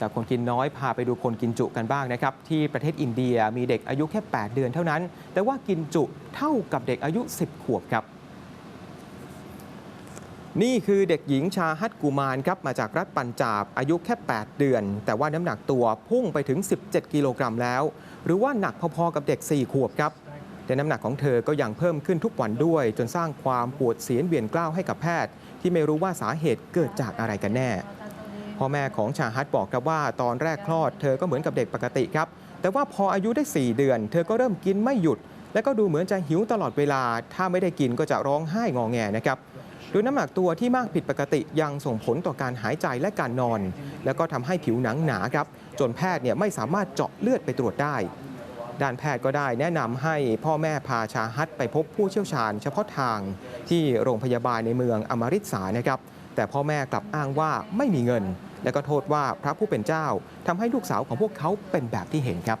จากคนกินน้อยพาไปดูคนกินจุกันบ้างนะครับ ที่ประเทศอินเดียมีเด็กอายุแค่ 8 เดือนเท่านั้น แต่ว่ากินจุเท่ากับเด็กอายุ 10 ขวบครับ นี่คือเด็กหญิงชาฮัตกูมานครับมาจากรัฐปัญจาบอายุแค่ 8 เดือน แต่ว่าน้ำหนักตัวพุ่งไปถึง 17 กิโลกรัมแล้ว หรือว่าหนักพอๆกับเด็ก 4 ขวบครับแต่น้ำหนักของเธอก็ยังเพิ่มขึ้นทุกวันด้วย จนสร้างความปวดเสียนเวียนกล้าวให้กับแพทย์ ที่ไม่รู้ว่าสาเหตุเกิดจากอะไรกันแน่ พ่อแม่ของชาฮัตบอกครับว่าตอนแรกคลอดเธอก็เหมือนกับเด็กปกติครับ แต่ว่าพออายุได้ 4 เดือน เธอก็เริ่มกินไม่หยุด และก็ดูเหมือนจะหิวตลอดเวลา ถ้าไม่ได้กินก็จะร้องไห้งอแงนะครับโดยน้ำหนักตัวที่มากผิดปกติยังส่งผลต่อการหายใจและการนอน แล้วก็ทำให้ผิวหนังหนาครับ จนแพทย์เนี่ยไม่สามารถเจาะเลือดไปตรวจได้ ด้านแพทย์ก็ได้แนะนำให้พ่อแม่พาชาฮัตไปพบผู้เชี่ยวชาญ เฉพาะทางที่โรงพยาบาลในเมืองอมริตสานะครับ แต่พ่อแม่กลับอ้างว่าไม่มีเงิน และก็โทษว่าพระผู้เป็นเจ้าทำให้ลูกสาวของพวกเขาเป็นแบบที่เห็นครับ